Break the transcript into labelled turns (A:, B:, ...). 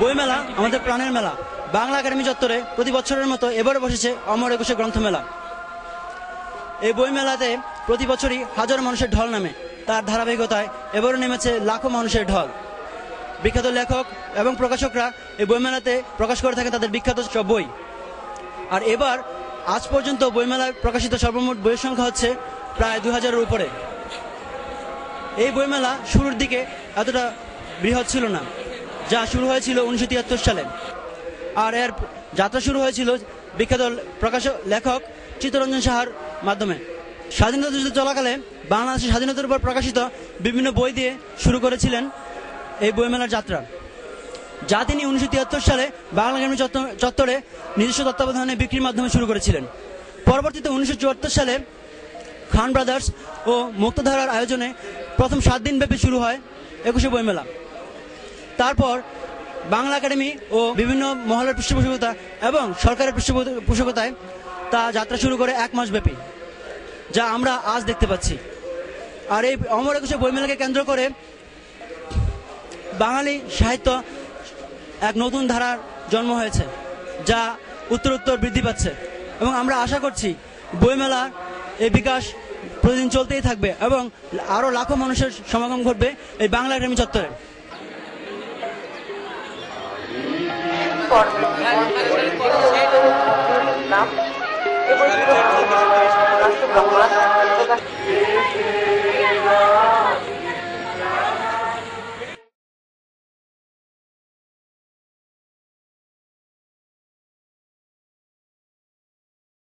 A: বইমেলা আমাদের প্রাণের মেলা। বাংলা একাডেমি চত্বরে প্রতি বছরের মতো এবারে বসেছে অমর একুশে গ্রন্থমেলা এই বইমেলাতে প্রতি বছরই হাজার মানুষের ঢল নামে। তার ধারাবাহিকতায় এবারও নেমেছে লাখো মানুষের ঢল। বিখ্যাত লেখক এবং প্রকাশকরা এই বইমেলাতে প্রকাশ করে থাকে তাদের বিখ্যাত সব বই। আর এবার, আজ পর্যন্ত বইমেলায় প্রকাশিত সর্বমোট বইয়ের সংখ্যা হচ্ছে প্রায় দু হাজারের উপরে। এই বইমেলা শুরুর দিকে এতটা বৃহৎ ছিল না। যা শুরু হয়েছিল উনিশশো তিয়াত্তর সালে। আর এর যাত্রা শুরু হয়েছিল বিখ্যাত প্রকাশক লেখক চিত্তরঞ্জন সাহার মাধ্যমে। স্বাধীনতা যুদ্ধ চলাকালে বাংলাদেশের স্বাধীনতার উপর প্রকাশিত বিভিন্ন বই দিয়ে শুরু করেছিলেন এই বইমেলার যাত্রা। যা তিনি উনিশশো তিয়াত্তর সালে বাংলা একাডেমি চত্বর- নিজস্ব তত্ত্বাবধানে বিক্রির মাধ্যমে শুরু করেছিলেন। পরবর্তীতে উনিশশো চুয়াত্তর সালে খান ব্রাদার্স ও মুক্তধারার আয়োজনে প্রথম সাত দিন ব্যাপী শুরু হয় একুশে বইমেলা। তারপর বাংলা একাডেমি ও বিভিন্ন মহলের পৃষ্ঠপোষকতা এবং সরকারের পৃষ্ঠপোষকতায় তা যাত্রা শুরু করে এক মাস ব্যাপী যা আমরা আজ দেখতে পাচ্ছি। আর এই অমর একুশে বইমেলাকে কেন্দ্র করে বাঙালি সাহিত্য এক নতুন ধারার জন্ম হয়েছে, যা উত্তর উত্তর বৃদ্ধি পাচ্ছে। এবং আমরা আশা করছি বইমেলার এই বিকাশ প্রতিদিন চলতেই থাকবে এবং আরও লাখো মানুষের সমাগম ঘটবে এই বাংলা একাডেমি চত্বরে।
B: Thank you.